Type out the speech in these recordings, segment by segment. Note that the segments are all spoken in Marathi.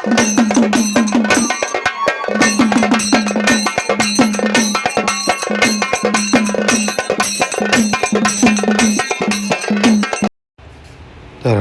तर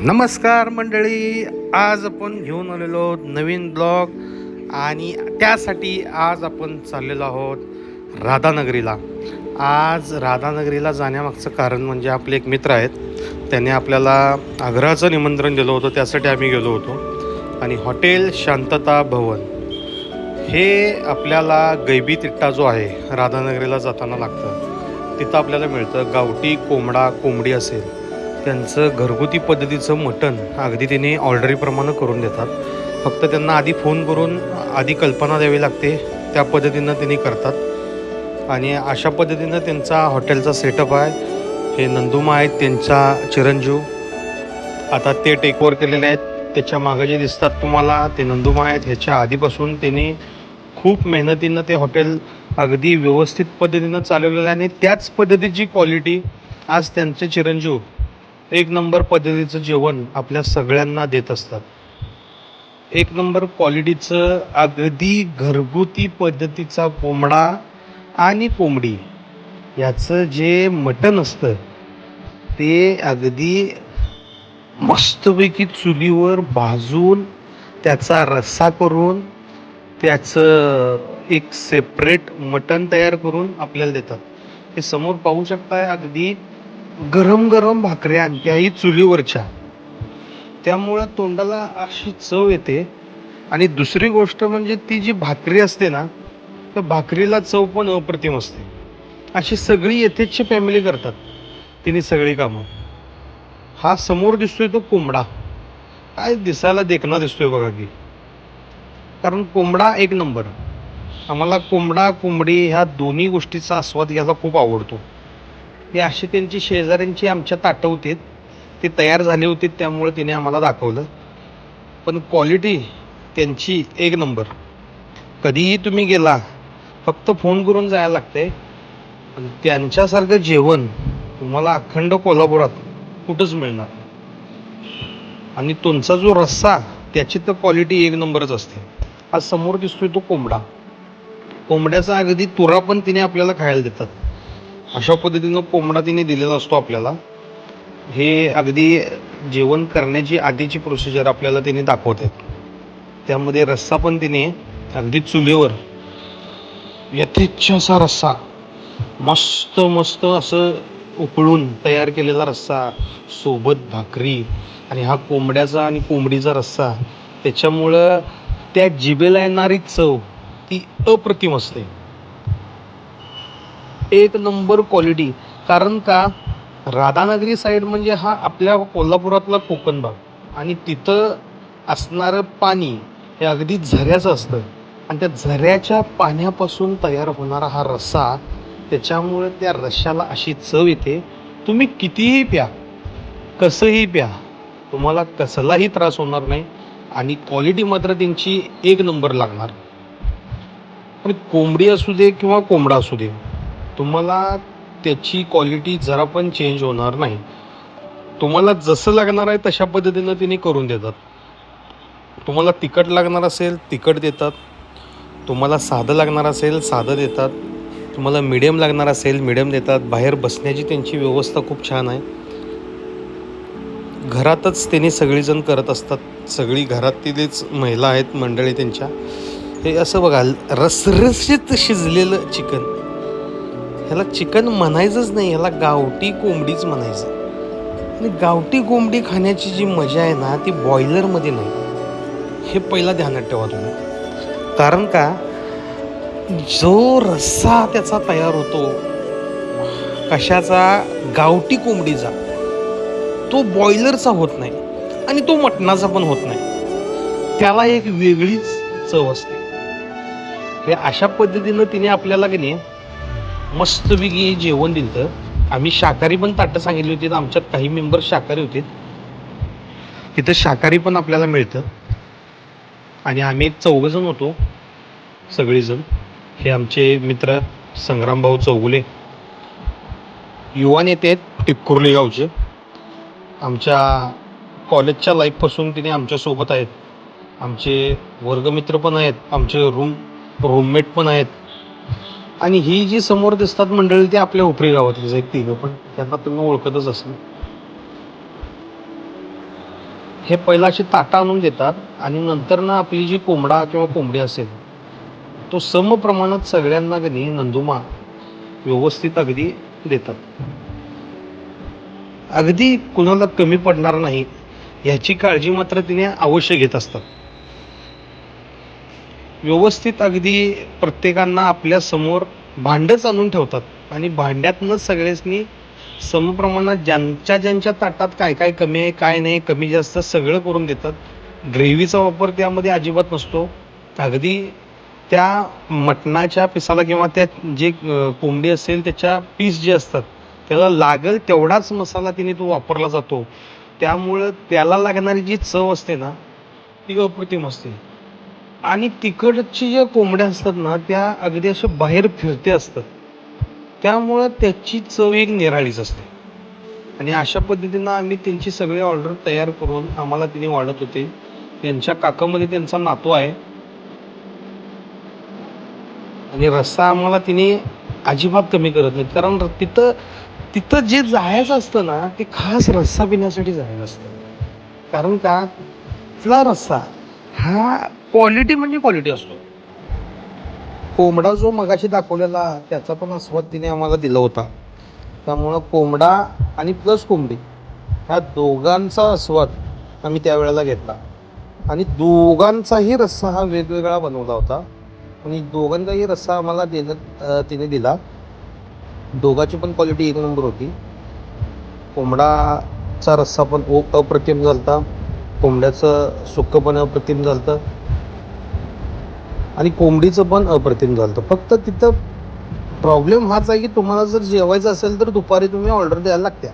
नमस्कार मंडळी आज आपण घेऊन आलेलो आहोत नवीन ब्लॉग आणि त्यासाठी आज आपण चाललेलो आहोत राधानगरीला. आज राधानगरीला जाण्यामागचं कारण म्हणजे आपले एक मित्र आहेत. त्याने आपल्याला आग्रहाचं निमंत्रण दिलं होतं त्यासाठी आम्ही गेलो होतो. आणि हॉटेल शांतता भवन. हे आपल्याला गैबी तिट्टा जो आहे राधानगरीला जाताना लागतं. तिथं आपल्याला मिळतं गावठी कोंबडा कोंबडी असेल. त्यांचं घरगुती पद्धतीचं मटण अगदी त्यांनी ऑर्डरीप्रमाणे करून देतात. फक्त त्यांना आधी फोन करून आधी कल्पना द्यावी लागते त्या पद्धतीनं त्यांनी करतात. आणि अशा पद्धतीनं त्यांचा हॉटेलचा सेटअप आहे. हे नंदुमा आहेत त्यांचा चिरंजीव. आता ते टेकओव्हर केलेले आहेत. त्याच्यामागे जे दिसतात तुम्हाला ते नंदुमा आहेत. ह्याच्या आधीपासून त्यांनी खूप मेहनतीनं ते हॉटेल अगदी व्यवस्थित पद्धतीनं चालवलेलं आहे. आणि त्याच पद्धतीची क्वालिटी आज त्यांचे चिरंजीव एक नंबर पद्धतीचं जेवण आपल्या सगळ्यांना देत असतात. एक नंबर क्वालिटीचं अगदी घरगुती पद्धतीचा कोंबडा आणि कोंबडी याचं जे मटण असतं ते अगदी मस्तपैकी चुलीवर भाजून त्याचा रस्सा करून त्याचं एक सेपरेट मटण तयार करून आपल्याला देतात. हे समोर पाहू शकताय अगदी गरम गरम भाकऱ्या त्याही चुलीवरच्या. त्यामुळं तोंडाला अशी चव येते. आणि दुसरी गोष्ट म्हणजे ती जी भाकरी असते ना त्या भाकरीला चव पण अप्रतिम असते. अशी सगळी येथेची फॅमिली करतात. तिने सगळी कामं. हा समोर दिसतोय तो कोंबडा. काय दिसायला देखना दिसतोय बघा की. कारण कोंबडा एक नंबर. आम्हाला कोंबडा कोंबडी ह्या दोन्ही गोष्टीचा आस्वाद घ्यायला खूप आवडतो. हे अशी त्यांची शेजाऱ्यांची आमच्या ताटं होतीत. ते तयार झाले होते त्यामुळे तिने आम्हाला दाखवलं. पण क्वालिटी त्यांची एक नंबर. कधीही तुम्ही गेला फक्त फोन करून जायला लागते त्यांच्यासारखं जेवण तुम्हाला अखंड कोल्हापुरात कुठंच मिळणार. आणि तुमचा जो रस्सा त्याची तर क्वालिटी एक नंबरच असते. आज समोर दिसतोय तो कोंबडा. कोंबड्याचा अगदी तुरा पण तिने आपल्याला खायला देतात. अशा पद्धतीनं कोंबडा तिने दिलेला असतो आपल्याला. हे अगदी जेवण करण्याची आधीची प्रोसिजर आपल्याला तिने दाखवते त्यामध्ये रस्सा पण तिने अगदी चुलीवर यथेच्छ असा रस्सा. मस्त मस्त असं उकळून तयार केलेला रस्सा सोबत भाकरी आणि हा कोंबड्याचा आणि कोंबडीचा रस्सा त्याच्यामुळं त्या जिभेला येणारी चव ती अप्रतिम असते. एक नंबर क्वालिटी. कारण का? राधानगरी साईड म्हणजे हा आपल्या कोल्हापुरातला कोकण भाग. आणि तिथं असणारं पाणी हे अगदी झऱ्याचं असतं. आणि त्या झऱ्याच्या पाण्यापासून तयार होणारा हा रस्सा त्याच्यामुळे त्या रश्श्याला अशी चव येते. तुम्ही कितीही प्या कसंही प्या तुम्हाला कसलाही त्रास होणार नाही आणि क्वालिटी मात्र त्यांची एक नंबर लागणार. पण कोंबडी असू दे किंवा कोंबडा असू दे तुम्हाला त्याची क्वालिटी जरा पण चेंज होणार नाही. तुम्हाला जसं लागणार आहे तशा पद्धतीनं तिने करून देतात. तुम्हाला तिखट लागणार असेल तिखट देतात. तुम्हाला साधं लागणार असेल साधं देतात. तुम्हाला मिडियम लागणार असेल मिडियम देतात. बाहेर बसण्याची त्यांची व्यवस्था खूप छान आहे. घरातच त्यांनी सगळीजण करत असतात. सगळी घरातीलच महिला आहेत मंडळी त्यांच्या. हे असं बघा रसरशीत शिजलेलं चिकन. ह्याला चिकन म्हणायचंच नाही ह्याला गावठी कोंबडीच म्हणायचं. आणि गावठी कोंबडी खाण्याची जी मजा आहे ना ती बॉयलरमध्ये नाही. हे पहिला ध्यानात ठेवा तुम्ही. कारण का? जो रस्सा त्याचा तयार होतो. कशाचा? गावठी कोंबडीचा. तो बॉयलरचा होत नाही आणि तो मटणाचा पण होत नाही. त्याला एक वेगळीच चव असते. हे अशा पद्धतीनं तिने आपल्याला की नाही मस्तपैकी जेवण दिलं आम्ही शाकाहारी पण ताटं सांगितली होती आमच्यात काही मेंबर शाकाहारी होते. तिथं शाकाहारी पण आपल्याला मिळतं. आणि आम्ही एक चौघजण होतो सगळेजण. हे आमचे मित्र संग्रामभाऊ चौगुले. युवा नेते आहेत. टिपकुर्ली गावचे. आमच्या कॉलेजच्या लाईफपासून तिने आमच्यासोबत आहेत. आमचे वर्गमित्र पण आहेत. आमचे रूम रूममेट पण आहेत. आणि ही जी समोर दिसतात मंडळी ती आपल्या उपरी गावातलीच आहेत. तिघं पण. त्यांना तुम्ही ओळखतच असाल. हे पहिला अशी ताटा आणून देतात आणि नंतर ना आपली जी कोंबडा किंवा कोंबडी असेल तो सम प्रमाणात सगळ्यांना कधी नंदुमा व्यवस्थित अगदी देतात. अगदी कुणाला कमी पडणार नाही ह्याची काळजी मात्र तिने अवश्य घेत असतात. व्यवस्थित अगदी प्रत्येकांना आपल्यासमोर भांडच आणून ठेवतात आणि भांड्यातनंच सगळ्यांनी समप्रमाणात ज्यांच्या ज्यांच्या ताटात काय काय कमी आहे काय नाही कमी जास्त सगळं करून देतात. ग्रेव्हीचा वापर त्यामध्ये अजिबात नसतो. अगदी त्या मटणाच्या पिसाला किंवा त्या जे कोंबडी असेल त्याच्या पीस जे असतात त्याला लागल तेवढाच मसाला तिने तो वापरला जातो. त्यामुळं त्याला लागणारी जी चव असते ना ती अप्रतिम असते. आणि तिकडची ज्या कोंबड्या असतात ना त्या अगदी अशा बाहेर फिरते असतात. त्यामुळं त्याची चव एक निराळीच असते. आणि अशा पद्धतीनं आम्ही त्यांची सगळी ऑर्डर तयार करून आम्हाला तिने वाढत होते. त्यांच्या काकामध्ये त्यांचा नातू आहे. आणि रस्सा आम्हाला तिने अजिबात कमी करत नाही. कारण तिथं तिथं जे जायचं असतं ना ते खास रस्सा पिण्यासाठी जायचं असतं. कारण का? तिथला रस्सा हा क्वालिटी म्हणजे क्वालिटी असतो. कोंबडा जो मगाशी दाखवलेला त्याचा पण आस्वाद तिने आम्हाला दिला होता. त्यामुळं कोंबडा आणि प्लस कोंबडी ह्या दोघांचा आस्वाद आम्ही त्यावेळेला घेतला. आणि दोघांचाही रस्सा हा वेगवेगळा बनवला होता. आणि दोघांचाही रस्सा आम्हाला देण्यात तिने दिला. दोघाची पण क्वालिटी एक नंबर होती. कोंबडाचा रस्सा पण ओ अप्रतिम झालता. कोंबड्याचं सुक्क पण अप्रतिम झालतं. आणि कोंबडीचं पण अप्रतिम झालतं. फक्त तिथं प्रॉब्लेम हाच आहे की तुम्हाला जर जेवायचं असेल तर दुपारी तुम्ही ऑर्डर द्यायला लागत्या.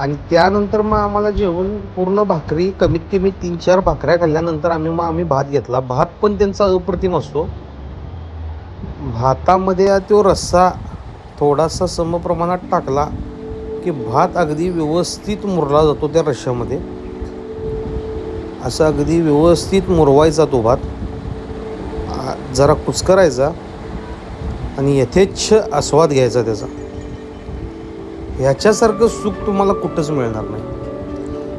आणि त्यानंतर मग आम्हाला जेवण पूर्ण भाकरी कमीत कमी तीन चार भाकऱ्या खाल्ल्यानंतर आम्ही मग आम्ही भात घेतला. भात पण त्यांचा अप्रतिम असतो. भातामध्ये तो रस्सा थोडासा समप्रमाणात टाकला की भात अगदी व्यवस्थित मुरला जातो त्या रश्श्यामध्ये. असा अगदी व्यवस्थित मुरवायचा तो भात. जरा कुचकरायचा आणि यथेच्छ आस्वाद घ्यायचा त्याचा. ह्याच्यासारखं सुख तुम्हाला कुठंच मिळणार नाही.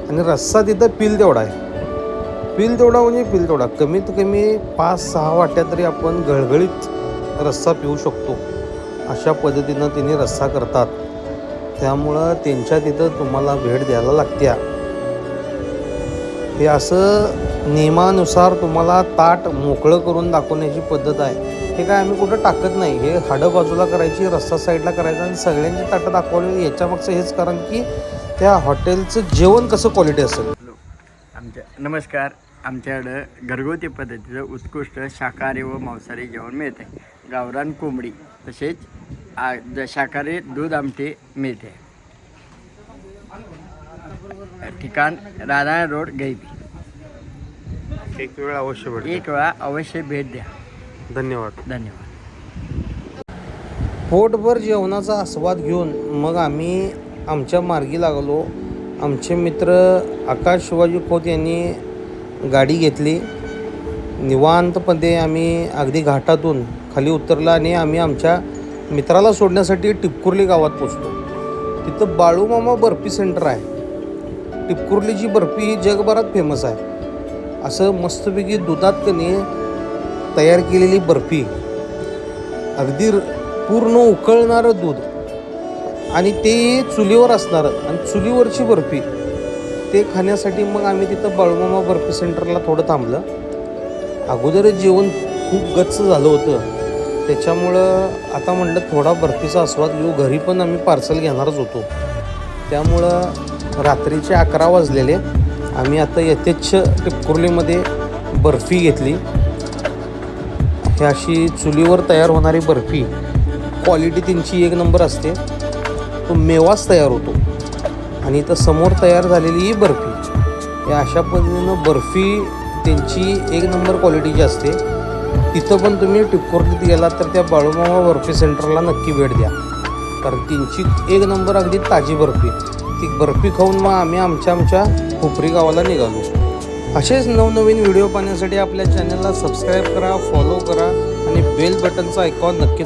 आणि रस्सा तिथं पिल तेवढा आहे. पिल तेवढा म्हणजे पिल तेवढा. कमीत कमी पाच सहा वाट्या तरी आपण गळगळीत रस्सा पिऊ शकतो. अशा पद्धतीनं तिने रस्सा करतात. त्यामुळं त्यांच्या तिथं तुम्हाला भेट द्यायला लागत्या. हे असं नियमानुसार तुम्हाला ताट मोकळं करून दाखवण्याची पद्धत आहे. हे काय आम्ही कुठं टाकत नाही. हे हाडं बाजूला करायची रस्ता साईडला करायचा आणि सगळ्यांची ताटं दाखवलेली. याच्यामागचं हेच कारण की त्या हॉटेलचं जेवण कसं क्वालिटी असेल? आमच्या नमस्कार. आमच्याकडं घरगुती पद्धतीचं उत्कृष्ट शाकाहारी व मांसाहारी जेवण मिळते गावरान कोंबडी तसेच आ- शाकाहारी दूध आमटी मिळते. ठिकाण राधा रोड गैबी. एक वेळ अवश्य भेट एक वेळा अवश्य भेट द्या. धन्यवाद. धन्यवाद. पोटभर जेवणाचा आस्वाद घेऊन मग आम्ही आमच्या मार्गी लागलो. आमचे मित्र आकाश शिवाजी खोत यांनी गाडी घेतली. निवांतपणे आम्ही अगदी घाटातून खाली उतरला आणि आम्ही आमच्या मित्राला सोडण्यासाठी टिपकुर्ली गावात पोचलो. तिथं बाळूमामा बर्फी सेंटर आहे. टिपकुर्लीची बर्फी ही जगभरात फेमस आहे. असं मस्तपैकी दुधात कनी तयार केलेली बर्फी. अगदी र- पूर्ण उकळणारं दूध. आणि ते चुलीवर असणारं आणि चुलीवरची बर्फी. ते खाण्यासाठी मग आम्ही तिथं बाळूमामा बर्फी सेंटरला थोडं थांबलं. अगोदरच जेवण खूप गच्च झालं होतं. त्याच्यामुळं आता म्हणलं थोडा बर्फीचा आस्वाद घेऊ. घरी पण आम्ही पार्सल घेणारच होतो. त्यामुळं रात्रीचे अकरा वाजलेले. आम्ही आता यथेच्छ टिपकुर्लीमध्ये बर्फी घेतली. ही अशी चुलीवर तयार होणारी बर्फी. क्वालिटी त्यांची एक नंबर असते. तो मेवाच तयार होतो. आणि इथं समोर तयार झालेली ही बर्फी. या अशा पद्धतीनं बर्फी त्यांची एक नंबर क्वालिटीची असते. तिथं पण तुम्ही टिपकुर्लीत गेलात तर त्या बाळूमामा बर्फी सेंटरला नक्की भेट द्या. कारण त्यांची एक नंबर अगदी ताजी बर्फी. ती बर्फी खाऊन मग आम्ही आमच्या आमच्या खोपरी गावाला निघालो. असेच नवनवीन व्हिडिओ पाहण्यासाठी आपल्या चॅनलला सबस्क्राईब करा फॉलो करा आणि बेल बटनचा आयकॉन नक्की दाबा.